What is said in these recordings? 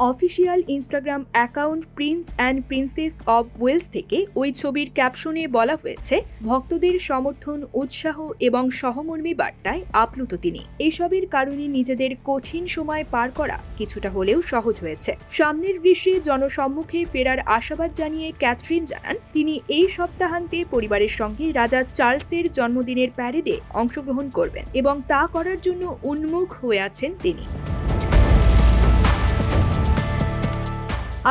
Official Instagram account prince and princess of Wales থেকে ওই ছবির ক্যাপশনে বলা হয়েছে, ভক্তদের সমর্থন, উৎসাহ এবং সহমর্মী বার্তায় আপ্লুত তিনি। এসবের কারণে নিজেদের কঠিন সময় পার করা কিছুটা হলেও সহজ হয়েছে। সামনের গ্রীষ্মে জনসম্মুখে ফেরার আশাবাদ জানিয়ে ক্যাথরিন জানান, তিনি এই সপ্তাহান্তে পরিবারের সঙ্গে রাজা চার্লসের জন্মদিনের প্যারেডে অংশগ্রহণ করবেন এবং তা করার জন্য উন্মুখ হয়ে আছেন তিনি।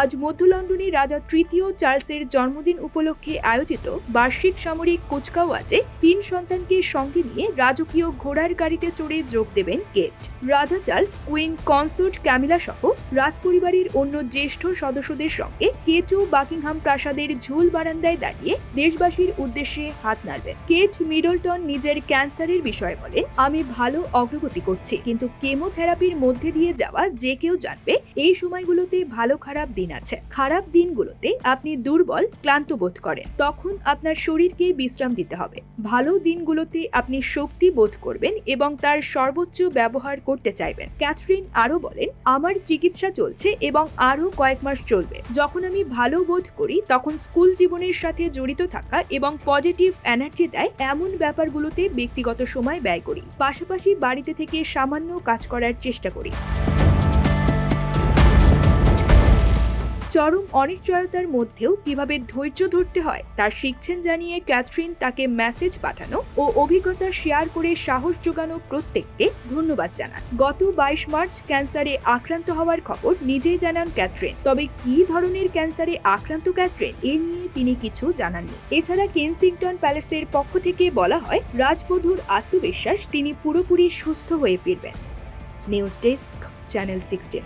আজ মধ্য লন্ডনে রাজা তৃতীয় চার্লসের জন্মদিন উপলক্ষে আয়োজিত বার্ষিক সামরিক কুচকাওয়াজে তিন সন্তানকে সঙ্গে নিয়ে রাজকীয় ঘোড়ার গাড়িতে চড়ে যোগ দেবেন কেট রাজা চার্লস, কুইন কনসোর্ট ক্যামিলা সহ রাজপরিবারের অন্য জ্যেষ্ঠ সদস্যদের সঙ্গে কেটও বাকিংহাম প্রাসাদের ঝুল বারান্দায় দাঁড়িয়ে দেশবাসীর উদ্দেশ্যে হাত নাড়বেন। কেট মিডলটন নিজের ক্যান্সারের বিষয়ে বলেন, আমি ভালো অগ্রগতি করছি, কিন্তু কেমোথেরাপির মধ্যে দিয়ে যাওয়া যে কেউ জানবে, এই সময়গুলোতে ভালো খারাপ দিন আছে। খারাপ দিনগুলোতে আপনি দুর্বল, ক্লান্ত বোধ করেন। তখন আপনার শরীরকে বিশ্রাম দিতে হবে। ভালো দিনগুলোতে আপনি শক্তি বোধ করবেন এবং তার সর্বোচ্চ ব্যবহার করতে চাইবেন। ক্যাথরিন আরও বলেন, আমার চিকিৎসা চলছে এবং আরও কয়েক মাস চলবে। যখন আমি ভালো বোধ করি, তখন স্কুল জীবনের সাথে জড়িত থাকা এবং পজিটিভ এনার্জি দেয় এমন ব্যাপারগুলোতে ব্যক্তিগত সময় ব্যয় করি। পাশাপাশি বাড়িতে থেকে সামান্য কাজ করার চেষ্টা করি। চরম অনিশ্চয়তার মধ্যেও কীভাবে ধৈর্য ধরতে হয় তা শিখছেন জানিয়ে ক্যাথরিন তাকে মেসেজ পাঠানো ও অভিজ্ঞতা শেয়ার করে সাহস যোগানো প্রত্যেককে ধন্যবাদ জানান। গত বাইশ মার্চ ক্যান্সারে আক্রান্ত হওয়ার খবর নিজেই জানান ক্যাথরিন। তবে কী ধরনের ক্যান্সারে আক্রান্ত ক্যাথরিন এ নিয়ে তিনি কিছু জানাননি। এছাড়া কেনসিংটন প্যালেসের পক্ষ থেকে বলা হয়, রাজবধূর আত্মবিশ্বাস তিনি পুরোপুরি সুস্থ হয়ে ফিরবেন। News desk, channel sixteen.